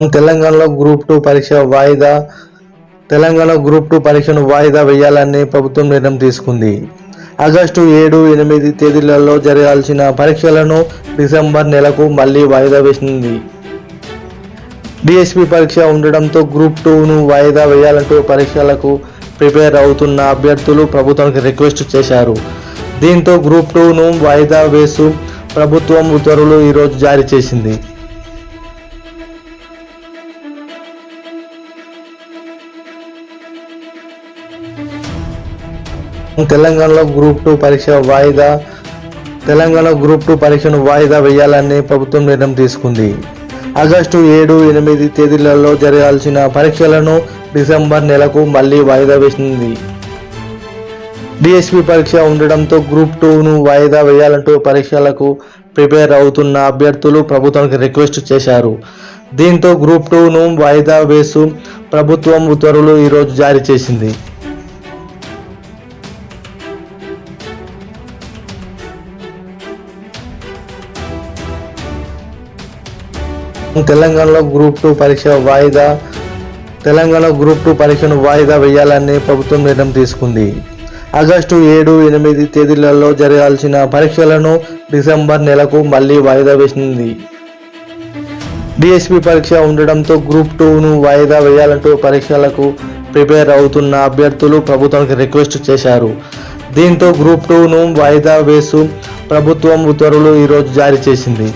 తెలంగాణలో group two పరీక్ష వాయిదా తెలంగాణ గ్రూప్ టూ పరీక్షను వాయిదా వేయాలని ప్రభుత్వం నిర్ణయం తీసుకుంది. ఆగస్టు ఏడు ఎనిమిది తేదీలలో జరగాల్సిన పరీక్షలను డిసెంబర్ నెలకు మళ్ళీ వాయిదా వేసింది. డిఎస్పి పరీక్ష ఉండడంతో గ్రూప్ టూను వాయిదా వేయాలంటూ పరీక్షలకు ప్రిపేర్ అవుతున్న అభ్యర్థులు ప్రభుత్వానికి రిక్వెస్ట్ చేశారు. దీంతో గ్రూప్ టూను వాయిదా వేస్తూ ప్రభుత్వం ఉత్తర్వులు ఈరోజు జారీ చేసింది. తెలంగాణలో గ్రూప్ టూ పరీక్ష వాయిదా. తెలంగాణ గ్రూప్ టూ పరీక్షను వాయిదా వేయాలని ప్రభుత్వం నిర్ణయం తీసుకుంది. ఆగస్టు ఏడు ఎనిమిది తేదీలలో జరగాల్సిన పరీక్షలను డిసెంబర్ నెలకు మళ్ళీ వాయిదా వేసింది. డిఎస్పి పరీక్ష ఉండడంతో గ్రూప్ టూను వాయిదా వేయాలంటూ పరీక్షలకు ప్రిపేర్ అవుతున్న అభ్యర్థులు ప్రభుత్వానికి రిక్వెస్ట్ చేశారు. దీంతో గ్రూప్ టూను వాయిదా వేస్తూ ప్రభుత్వం ఉత్తర్వులు ఈరోజు జారీ చేసింది. తెలంగాణలో గ్రూప్ టూ పరీక్ష వాయిదా. తెలంగాణ గ్రూప్ టూ పరీక్షను వాయిదా వేయాలని ప్రభుత్వం నిర్ణయం తీసుకుంది. ఆగస్టు ఏడు ఎనిమిది తేదీలలో జరగాల్సిన పరీక్షలను డిసెంబర్ నెలకు మళ్ళీ వాయిదా వేసింది. డిఎస్పి పరీక్ష ఉండడంతో గ్రూప్ టూను వాయిదా వేయాలంటూ పరీక్షలకు ప్రిపేర్ అవుతున్న అభ్యర్థులు ప్రభుత్వానికి రిక్వెస్ట్ చేశారు. దీంతో గ్రూప్ టూను వాయిదా వేస్తూ ప్రభుత్వం ఉత్తర్వులు ఈరోజు జారీ చేసింది.